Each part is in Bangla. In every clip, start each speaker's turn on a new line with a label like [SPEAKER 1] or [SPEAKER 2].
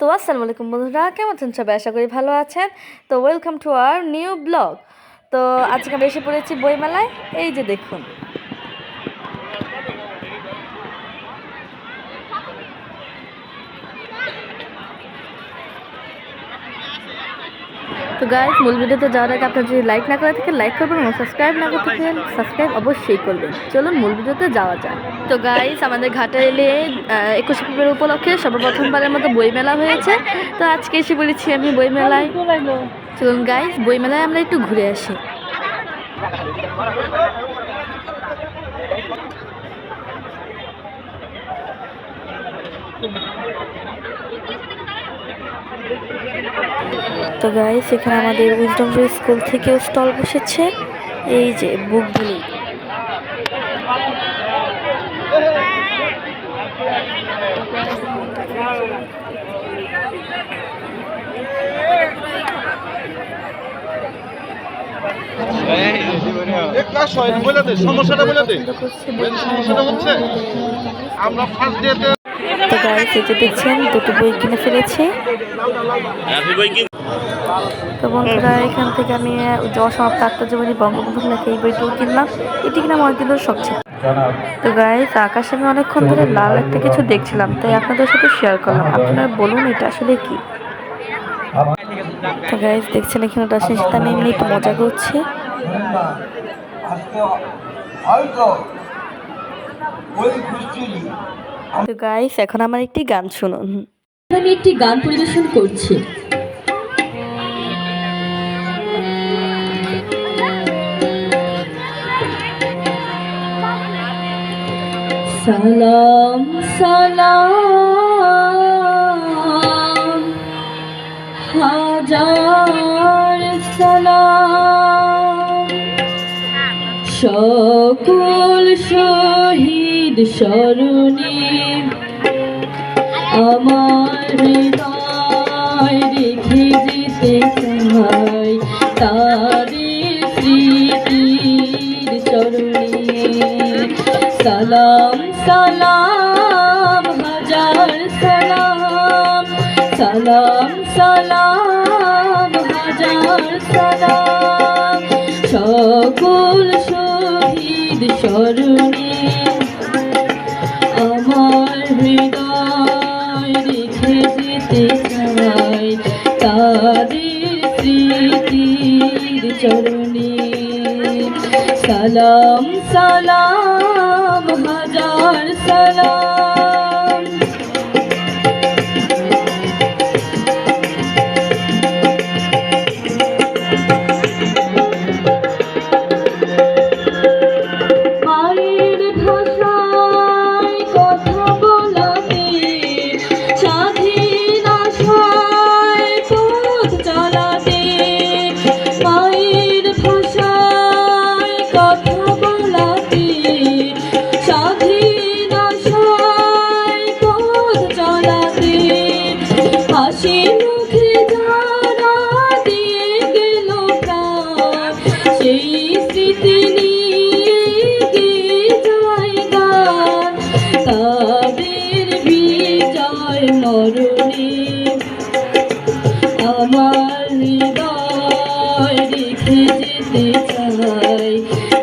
[SPEAKER 1] তো আসসালামু আলাইকুম বন্ধুরা, কেমন আছেন সবাই? আশা করি ভালো আছেন। তো welcome to our new blog তো আজকে আমি এসে পড়েছি বইমেলায়। এই যে দেখুন। তো গাইস মূল ভিডিওতে যাওয়ার আগে আপনার যদি লাইক না করে থাকেন লাইক করবেন এবং সাবস্ক্রাইব না করে থাকেন সাবস্ক্রাইব অবশ্যই করবেন। চলুন মূল ভিডিওতে যাওয়া যায় তো গাইস আমাদের ঘাটা এলে একুশে ফেব্রুয়ারি উপলক্ষে সর্বপ্রথমবারের মতো বইমেলা হয়েছে। তো আজকে এসে বলেছি আমি বইমেলায়। চলুন গাইস বইমেলায় আমরা একটু ঘুরে আসি। তো গাইস এখানে আমাদের উইজডম স্কুল থেকেও স্টল বসেছে। এই যে বুকগুলি
[SPEAKER 2] সমস্যাটা বলে দে। মেন সমস্যাটা হচ্ছে আমরা ফার্স্ট ডেতে
[SPEAKER 1] তো গাইস এই যে দেখছেন দুটো বই কিনে ফেলেছি। তো বন্ধুরা এখান থেকে আমি অসমাপ্ত আত্মজীবনী বঙ্গবন্ধু লেখা এই বইটাও কিনলাম। এটি কিনা আমার দিনের শখ ছিল তো গাইস আকাশে আমি অনেকক্ষণ ধরে লাল একটা কিছু দেখছিলাম তাই আপনাদের সাথে শেয়ার করলাম। আপনারা বলুন এটা আসলে কি? তো গাইস দেখছেন এখানে রসের সাথে আমি এমনি একটু মজা করছি।
[SPEAKER 3] হয়তো ওই
[SPEAKER 1] তো গাইস এখন আমার একটি গান শুনুন।
[SPEAKER 4] আমি একটি গান পরিবেশন করছি। সালাম সালাম, হাজার সালাম। সকল শহীদ স্মরণে আমার হৃদয় সালাম সালাম হাজার সালাম। সালাম সালাম হাজার সালাম। সকল শহীদ স্মরণে তাদের স্মৃতির চরণে। সালাম সালাম হাজার সালাম।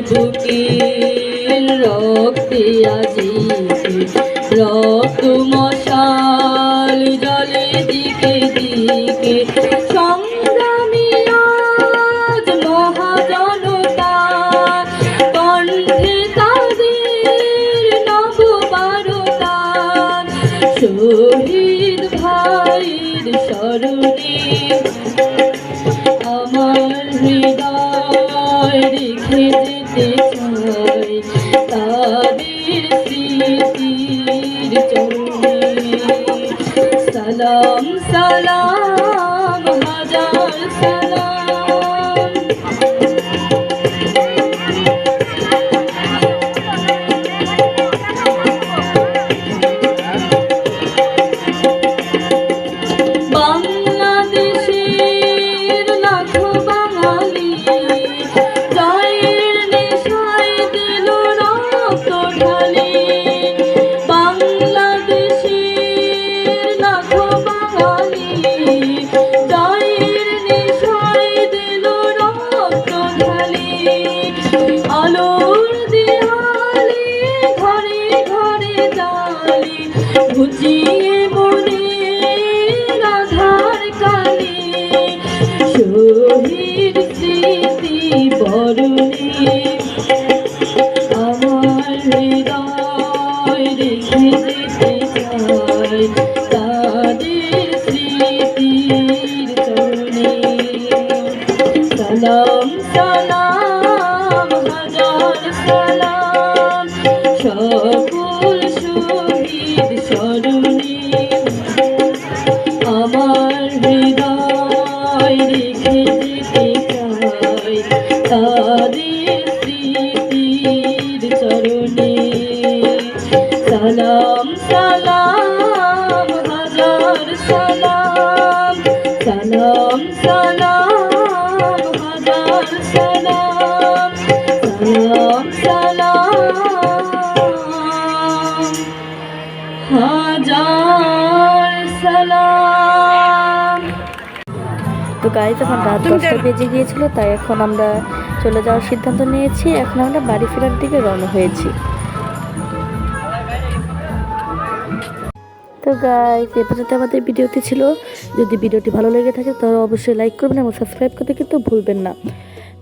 [SPEAKER 4] বুকের রক্তে আজি রক্ত মশাল জলে দিকে দিকে সংগ্রামী আজ মহাজনতা। কণ্ঠে তাদের নববারতা। শহীদ ভাইয়ের স্মরণে আমার হৃদয় রেখে Yeah.
[SPEAKER 1] তো গাইজ এখন রাত দশটা বেজে গিয়েছিল তাই এখন আমরা চলে যাওয়ার সিদ্ধান্ত নিয়েছি। এখন আমরা বাড়ি ফেরার দিকে রওনা হয়েছি। তো গাইজ এ পর্যন্ত আমাদের ভিডিওটি ছিল। যদি ভিডিওটি ভালো লেগে থাকে তাহলে অবশ্যই লাইক করবেন এবং সাবস্ক্রাইব করতে কিন্তু ভুলবেন না।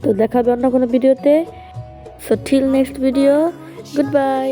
[SPEAKER 1] তো দেখা হবে অন্য কোনো ভিডিওতে। So till next video good bye